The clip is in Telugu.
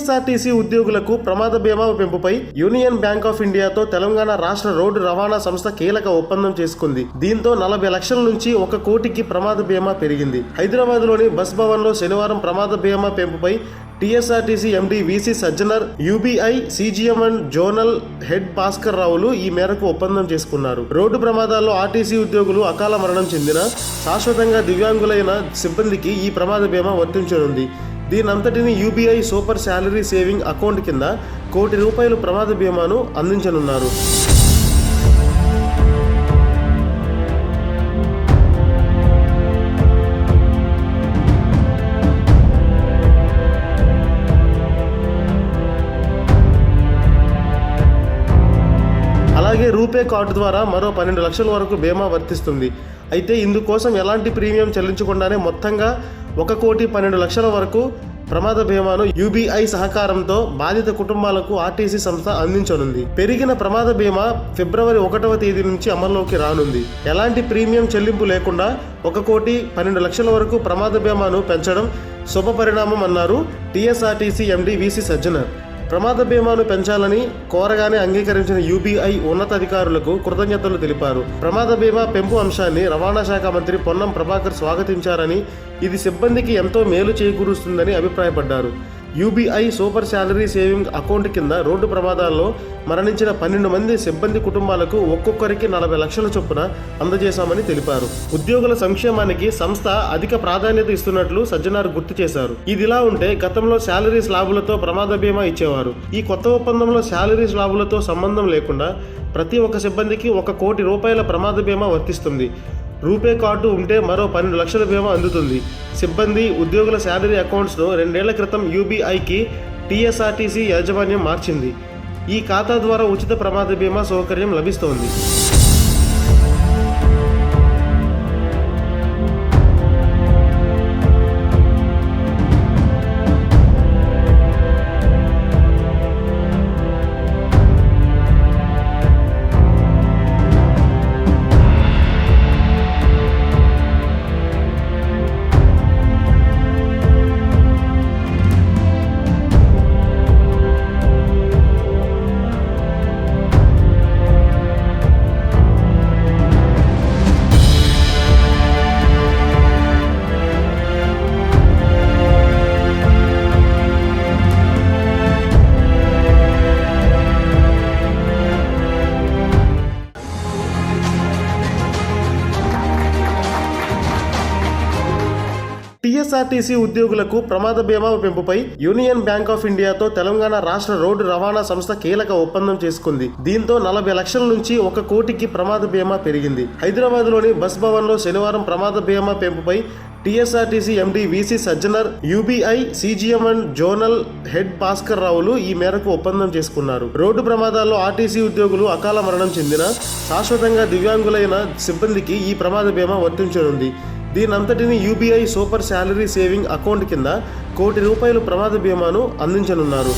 టీఎస్ఆర్టీసీ ఉద్యోగులకు ప్రమాద బీమా పెంపుపై యూనియన్ బ్యాంక్ ఆఫ్ ఇండియాతో తెలంగాణ రాష్ట్ర రోడ్డు రవాణా సంస్థ కీలక ఒప్పందం చేసుకుంది. దీంతో నలభై లక్షల నుంచి ఒక కోటికి ప్రమాద బీమా పెరిగింది. హైదరాబాద్లోని బస్ భవన్లో శనివారం ప్రమాద బీమా పెంపుపై TSRTC MD VC Sajjanar UBI CGM and zonal head Bhaskar రావులు ఈ మేరకు ఒప్పందం చేసుకున్నారు. రోడ్డు ప్రమాదాల్లో ఆర్టీసీ ఉద్యోగులు అకాల మరణం చెందిన శాశ్వతంగా దివ్యాంగులైన సిబ్బందికి ఈ ప్రమాద బీమా వర్తించనుంది. దీనంతటిని UBI super salary saving account కింద కోటి రూపాయలు ప్రమాద బీమాను అందించనున్నారు. అలాగే రూపే కార్డు ద్వారా మరో పన్నెండు లక్షల వరకు బీమా వర్తిస్తుంది. అయితే ఇందుకోసం ఎలాంటి ప్రీమియం చెల్లించకుండానే మొత్తంగా ఒక కోటి పన్నెండు లక్షల వరకు ప్రమాద బీమాను యూబీఐ సహకారంతో బాధిత కుటుంబాలకు ఆర్టీసీ సంస్థ అందించనుంది. పెరిగిన ప్రమాద బీమా ఫిబ్రవరి ఒకటవ తేదీ నుంచి అమల్లోకి రానుంది. ఎలాంటి ప్రీమియం చెల్లింపు లేకుండా ఒక కోటి పన్నెండు లక్షల వరకు ప్రమాద బీమాను పెంచడం శుభ పరిణామం అన్నారు టీఎస్ఆర్టీసీ ఎండీ వీసీ సజ్జనర్. ప్రమాద బీమాను పెంచాలని కోరగానే అంగీకరించిన యూబీఐ ఉన్నతాధికారులకు కృతజ్ఞతలు తెలిపారు. ప్రమాద బీమా పెంపు అంశాన్ని రవాణా శాఖ మంత్రి పొన్నం ప్రభాకర్ స్వాగతించారని ఇది సిబ్బందికి ఎంతో మేలు చేకూరుస్తుందని అభిప్రాయపడ్డారు. UBI super salary saving account కింద రోడ్డు ప్రమాదాల్లో మరణించిన పన్నెండు మంది సిబ్బంది కుటుంబాలకు ఒక్కొక్కరికి నలభై లక్షల చొప్పున అందజేశామని తెలిపారు. ఉద్యోగుల సంక్షేమానికి సంస్థ అధిక ప్రాధాన్యత ఇస్తున్నట్లు సజ్జనార్ గుర్తు చేశారు. ఇదిలా ఉంటే గతంలో శాలరీ స్లాబులతో ప్రమాద బీమా ఇచ్చేవారు. ఈ కొత్త ఒప్పందంలో శాలరీ స్లాబులతో సంబంధం లేకుండా ప్రతి ఒక్క సిబ్బందికి ఒక కోటి రూపాయల ప్రమాద బీమా వర్తిస్తుంది. రూపే కార్డు ఉంటే మరో పన్నెండు లక్షల బీమా అందుతుంది. సిబ్బంది ఉద్యోగుల శాలరీ అకౌంట్స్ను రెండేళ్ళ క్రితం యూబీఐకి టీఎస్ఆర్టీసీ యాజమాన్యం మార్చింది. ఈ ఖాతా ద్వారా ఉచిత ప్రమాద బీమా సౌకర్యం లభిస్తోంది. టీఎస్ఆర్టీసీ ఉద్యోగులకు ప్రమాద బీమా పెంపుపై యూనియన్ బ్యాంక్ ఆఫ్ ఇండియాతో తెలంగాణ రాష్ట్ర రోడ్డు రవాణా సంస్థ కీలక ఒప్పందం చేసుకుంది. దీంతో నలభై లక్షల నుంచి ఒక కోటికి ప్రమాద బీమా పెరిగింది. హైదరాబాద్లోని బస్ భవన్లో శనివారం ప్రమాద బీమా పెంపుపై TSRTC MD VC Sajjanar UBI CGM and zonal head Bhaskar రావులు ఈ మేరకు ఒప్పందం చేసుకున్నారు. రోడ్డు ప్రమాదాల్లో ఆర్టీసీ ఉద్యోగులు అకాల మరణం చెందిన శాశ్వతంగా దివ్యాంగులైన సిబ్బందికి ఈ ప్రమాద బీమా వర్తించనుంది. దీనంతటిని UBI super salary saving account కింద కోటి రూపాయలు ప్రమాద బీమాను అందించనున్నారు.